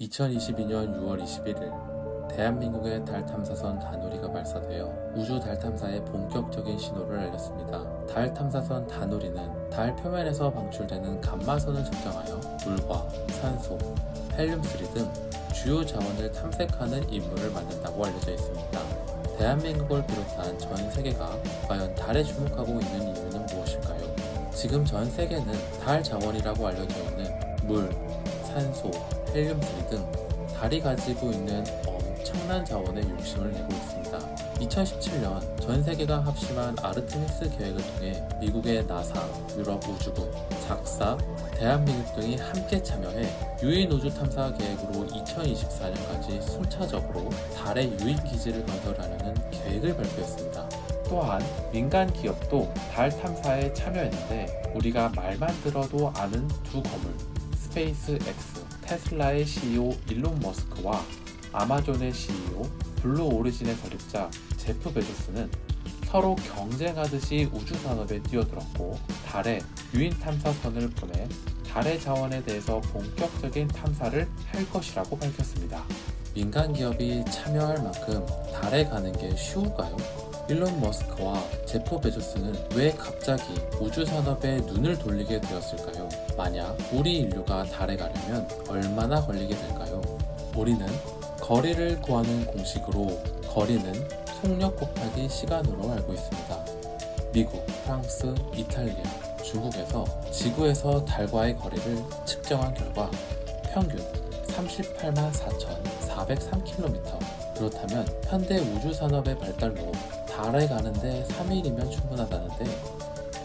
2022년 6월 21일 대한민국의 달 탐사선 다누리가 발사되어 우주 달 탐사에 본격적인 신호를 알렸습니다. 달 탐사선 다누리는 달 표면에서 방출되는 감마선을 측정하여 물과 산소, 헬륨3 등 주요 자원을 탐색하는 임무를 맡는다고 알려져 있습니다. 대한민국을 비롯한 전 세계가 과연 달에 주목하고 있는 이유는 무엇일까요? 지금 전 세계는 달 자원이라고 알려져 있는 물, 산소, 헬륨3 등 달이 가지고 있는 엄청난 자원에 욕심을 내고 있습니다. 2017년 전 세계가 합심한 아르테미스 계획을 통해 미국의 나사, 유럽 우주국, 작사, 대한민국 등이 함께 참여해 유인 우주 탐사 계획으로 2024년까지 순차적으로 달의 유인 기지를 건설하려는 계획을 발표했습니다. 또한 민간 기업도 달 탐사에 참여했는데 우리가 말만 들어도 아는 두 건물 스페이스 X 테슬라의 CEO 일론 머스크와 아마존의 CEO 블루 오리진의 설립자 제프 베조스는 서로 경쟁하듯이 우주 산업에 뛰어들었고 달에 유인 탐사선을 보내 달의 자원에 대해서 본격적인 탐사를 할 것이라고 밝혔습니다. 민간 기업이 참여할 만큼 달에 가는 게 쉬울까요? 일론 머스크와 제프 베조스는 왜 갑자기 우주 산업에 눈을 돌리게 되었을까요? 만약 우리 인류가 달에 가려면 얼마나 걸리게 될까요? 우리는 거리를 구하는 공식으로 거리는 속력 곱하기 시간으로 알고 있습니다. 미국, 프랑스, 이탈리아, 중국에서 지구에서 달과의 거리를 측정한 결과 평균 38만 4,403km. 그렇다면 현대 우주 산업의 발달로 달에 가는데 3일이면 충분하다는데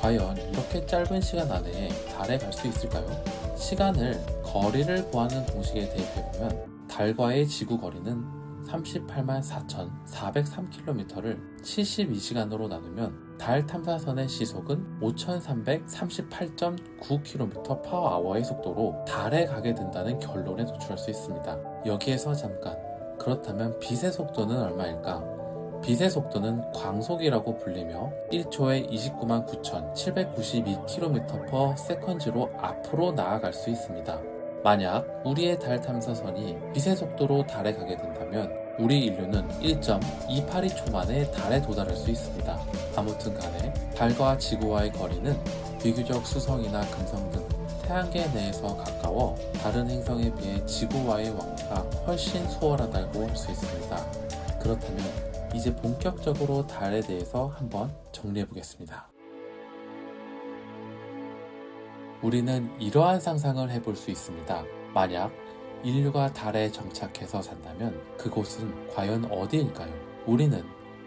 과연 이렇게 짧은 시간 안에 달에 갈 수 있을까요? 시간을 거리를 구하는 공식에 대입해보면 달과의 지구 거리는 38만 4,403km를 72시간으로 나누면 달 탐사선의 시속은 5,338.9km 파워아워의 속도로 달에 가게 된다는 결론에 도출할 수 있습니다. 여기에서 잠깐 그렇다면 빛의 속도는 얼마일까? 빛의 속도는 광속이라고 불리며 1초에 29만 9,792km/s로 앞으로 나아갈 수 있습니다. 만약 우리의 달 탐사선이 빛의 속도로 달에 가게 된다면 우리 인류는 1.282초 만에 달에 도달할 수 있습니다. 아무튼 간에 달과 지구와의 거리는 비교적 수성이나 금성 등 태양계 내에서 가까워 다른 행성에 비해 지구와의 왕래가 훨씬 수월하다고 할 수 있습니다. 그렇다면 이제 본격적으로 달에 대해서 한번 정리해 보겠습니다. 우리는 이러한 상상을 해볼 수 있습니다. 만약 인류가 달에 정착해서 산다면 그곳은 과연 어디일까요? 우리는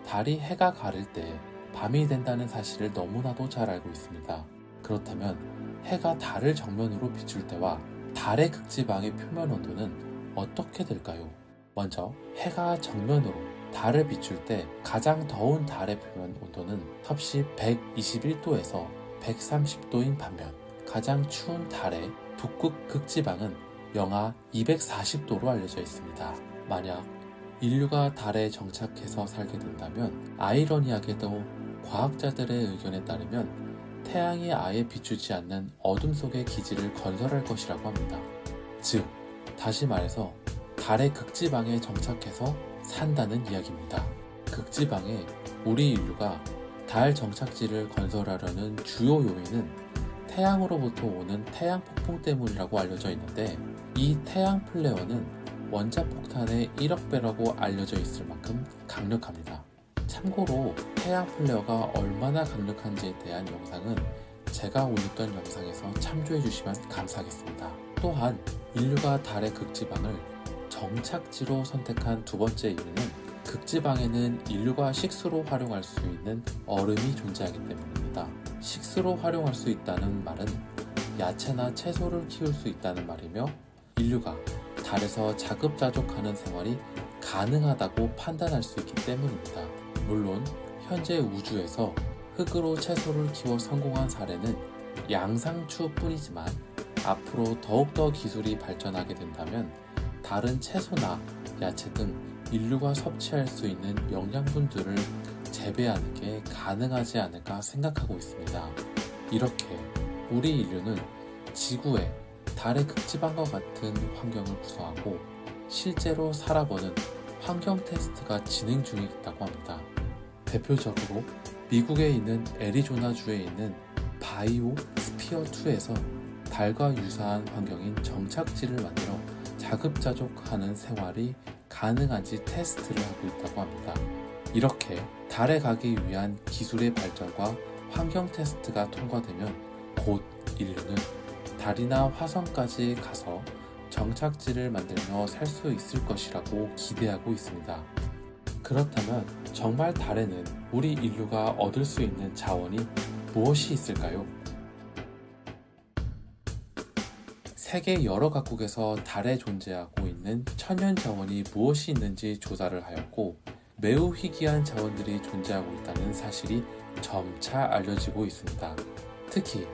달이 해가 가릴 때 밤이 된다는 사실을 너무나도 잘 알고 있습니다. 그렇다면 해가 달을 정면으로 비출 때와 달의 극지방의 표면 온도는 어떻게 될까요? 먼저 해가 정면으로 달을 비출 때 가장 더운 달의 표면 온도는 섭씨 121도에서 130도인 반면 가장 추운 달의 북극 극지방은 영하 240도로 알려져 있습니다. 만약 인류가 달에 정착해서 살게 된다면 아이러니하게도 과학자들의 의견에 따르면 태양이 아예 비추지 않는 어둠 속의 기지를 건설할 것이라고 합니다. 즉, 다시 말해서 달의 극지방에 정착해서 산다는 이야기입니다. 극지방에 우리 인류가 달 정착지를 건설하려는 주요 요인은 태양으로부터 오는 태양 폭풍 때문이라고 알려져 있는데 이 태양 플레어는 원자 폭탄의 1억 배라고 알려져 있을 만큼 강력합니다. 참고로 태양 플레어가 얼마나 강력한지에 대한 영상은 제가 올렸던 영상에서 참조해 주시면 감사하겠습니다. 또한 인류가 달의 극지방을 정착지로 선택한 두 번째 이유는 극지방에는 인류가 식수로 활용할 수 있는 얼음이 존재하기 때문입니다. 식수로 활용할 수 있다는 말은 야채나 채소를 키울 수 있다는 말이며 인류가 달에서 자급자족하는 생활이 가능하다고 판단할 수 있기 때문입니다. 물론 현재 우주에서 흙으로 채소를 키워 성공한 사례는 양상추 뿐이지만 앞으로 더욱더 기술이 발전하게 된다면 다른 채소나 야채 등 인류가 섭취할 수 있는 영양분들을 재배하는 게 가능하지 않을까 생각하고 있습니다. 이렇게 우리 인류는 지구에 달의 극지방과 같은 환경을 구성하고 실제로 살아보는 환경 테스트가 진행 중에 있다고 합니다. 대표적으로 미국에 있는 애리조나주에 있는 바이오 스피어 2에서 달과 유사한 환경인 정착지를 만들어 자급자족하는 생활이 가능한지 테스트를 하고 있다고 합니다. 이렇게 달에 가기 위한 기술의 발전과 환경 테스트가 통과되면 곧 인류는 달이나 화성까지 가서 정착지를 만들며 살 수 있을 것이라고 기대하고 있습니다. 그렇다면 정말 달에는 우리 인류가 얻을 수 있는 자원이 무엇이 있을까요? 세계 여러 각국에서 달에 존재하고 있는 천연 자원이 무엇이 있는지 조사를 하였고 매우 희귀한 자원들이 존재하고 있다는 사실이 점차 알려지고 있습니다. 특히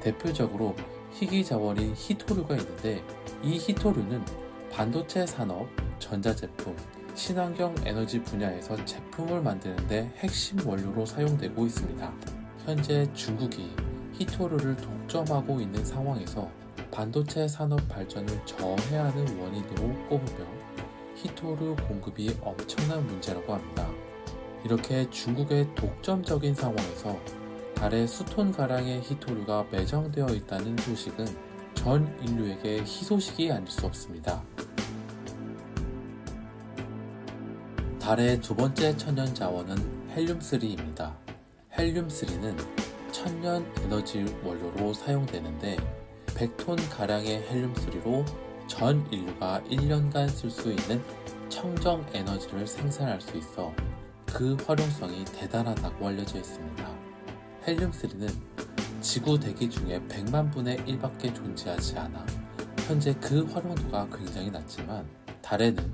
대표적으로 희귀 자원인 히토류가 있는데 이 히토류는 반도체 산업, 전자제품, 친환경 에너지 분야에서 제품을 만드는데 핵심 원료로 사용되고 있습니다. 현재 중국이 히토류를 독점하고 있는 상황에서 반도체 산업 발전을 저해하는 원인으로 꼽으며 히토류 공급이 엄청난 문제라고 합니다. 이렇게 중국의 독점적인 상황에서 달에 수톤가량의 히토류가 매장되어 있다는 소식은 전 인류에게 희소식이 아닐 수 없습니다. 달의 두 번째 천연 자원은 헬륨3입니다. 헬륨3는 천연 에너지 원료로 사용되는데 100톤 가량의 헬륨3로 전 인류가 1년간 쓸 수 있는 청정 에너지를 생산할 수 있어 그 활용성이 대단하다고 알려져 있습니다. 헬륨3는 지구 대기 중에 100만 분의 1밖에 존재하지 않아 현재 그 활용도가 굉장히 낮지만 달에는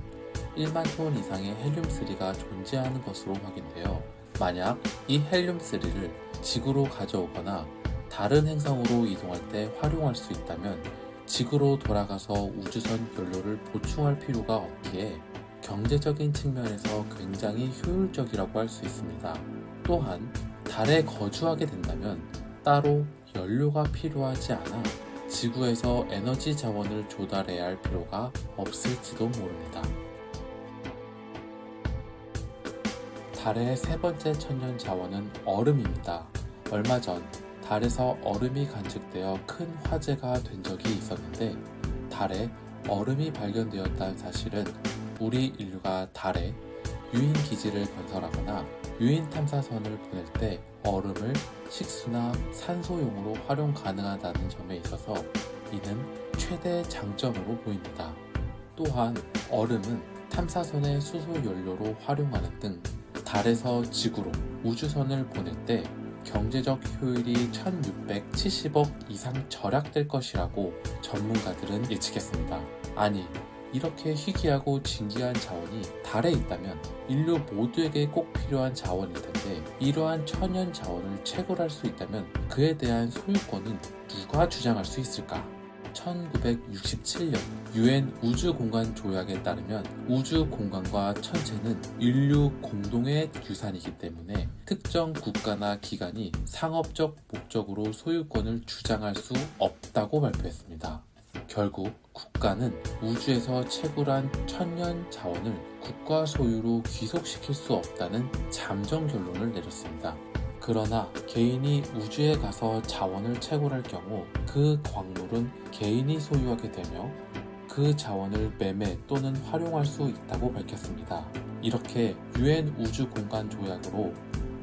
1만 톤 이상의 헬륨3가 존재하는 것으로 확인되어 만약 이 헬륨3를 지구로 가져오거나 다른 행성으로 이동할 때 활용할 수 있다면 지구로 돌아가서 우주선 연료를 보충할 필요가 없기에 경제적인 측면에서 굉장히 효율적이라고 할 수 있습니다. 또한 달에 거주하게 된다면 따로 연료가 필요하지 않아 지구에서 에너지 자원을 조달해야 할 필요가 없을지도 모릅니다. 달의 세 번째 천연 자원은 얼음입니다. 얼마 전 달에서 얼음이 관측되어 큰 화재가 된 적이 있었는데 달에 얼음이 발견되었다는 사실은 우리 인류가 달에 유인 기지를 건설하거나 유인 탐사선을 보낼 때 얼음을 식수나 산소용으로 활용 가능하다는 점에 있어서 이는 최대 장점으로 보입니다. 또한 얼음은 탐사선의 수소 연료로 활용하는 등 달에서 지구로 우주선을 보낼 때 경제적 효율이 1670억 이상 절약될 것이라고 전문가들은 예측했습니다. 아니, 이렇게 희귀하고 진귀한 자원이 달에 있다면 인류 모두에게 꼭 필요한 자원일 텐데 이러한 천연 자원을 채굴할 수 있다면 그에 대한 소유권은 누가 주장할 수 있을까? 1967년 유엔 우주공간 조약에 따르면 우주 공간과 천체는 인류 공동의 유산이기 때문에 특정 국가나 기관이 상업적 목적으로 소유권을 주장할 수 없다고 발표했습니다. 결국 국가는 우주에서 채굴한 천연 자원을 국가 소유로 귀속시킬 수 없다는 잠정 결론을 내렸습니다. 그러나 개인이 우주에 가서 자원을 채굴할 경우 그 광물은 개인이 소유하게 되며 그 자원을 매매 또는 활용할 수 있다고 밝혔습니다. 이렇게 유엔 우주 공간 조약으로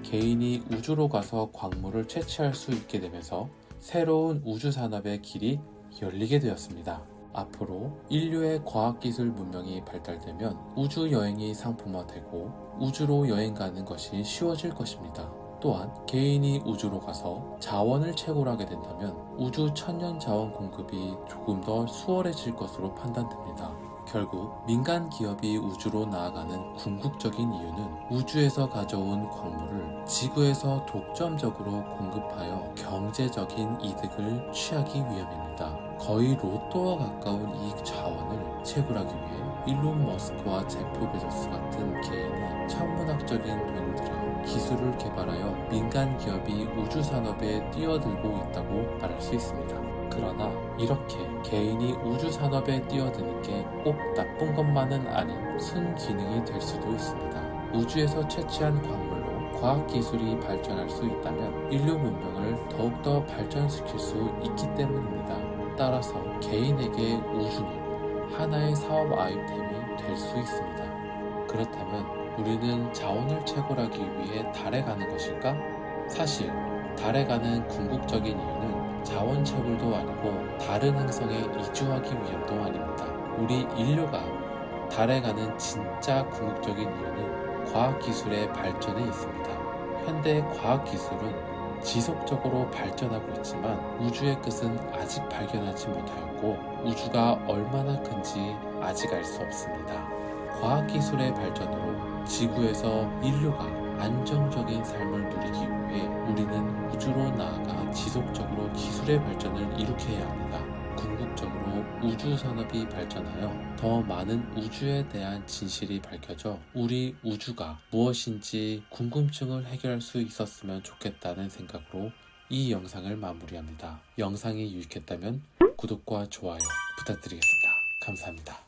개인이 우주로 가서 광물을 채취할 수 있게 되면서 새로운 우주 산업의 길이 열리게 되었습니다. 앞으로 인류의 과학기술 문명이 발달되면 우주 여행이 상품화되고 우주로 여행 가는 것이 쉬워질 것입니다. 또한 개인이 우주로 가서 자원을 채굴하게 된다면 우주 천연 자원 공급이 조금 더 수월해질 것으로 판단됩니다. 결국 민간 기업이 우주로 나아가는 궁극적인 이유는 우주에서 가져온 광물을 지구에서 독점적으로 공급하여 경제적인 이득을 취하기 위함입니다. 거의 로또와 가까운 이 자원을 채굴하기 위해 일론 머스크와 제프 베조스 같은 개인이 천문학적인 돈을 들여 기술을 개발하여 민간 기업이 우주 산업에 뛰어들고 있다고 말할 수 있습니다. 그러나 이렇게 개인이 우주 산업에 뛰어드는 게 꼭 나쁜 것만은 아닌 순기능이 될 수도 있습니다. 우주에서 채취한 광물로 과학 기술이 발전할 수 있다면 인류 문명을 더욱더 발전시킬 수 있기 때문입니다. 따라서 개인에게 우주는 하나의 사업 아이템이 될 수 있습니다. 그렇다면 우리는 자원을 채굴하기 위해 달에 가는 것일까? 사실 달에 가는 궁극적인 이유는 자원 채굴도 아니고 다른 행성에 이주하기 위함도 아닙니다. 우리 인류가 달에 가는 진짜 궁극적인 이유는 과학기술의 발전에 있습니다. 현대 과학기술은 지속적으로 발전하고 있지만 우주의 끝은 아직 발견하지 못하였고 우주가 얼마나 큰지 아직 알 수 없습니다. 과학기술의 발전으로 지구에서 인류가 안정적인 삶을 누리기 위해 우리는 우주로 나아가 지속적으로 기술의 발전을 일으켜야 합니다. 궁극적으로 우주 산업이 발전하여 더 많은 우주에 대한 진실이 밝혀져 우리 우주가 무엇인지 궁금증을 해결할 수 있었으면 좋겠다는 생각으로 이 영상을 마무리합니다. 영상이 유익했다면 구독과 좋아요 부탁드리겠습니다. 감사합니다.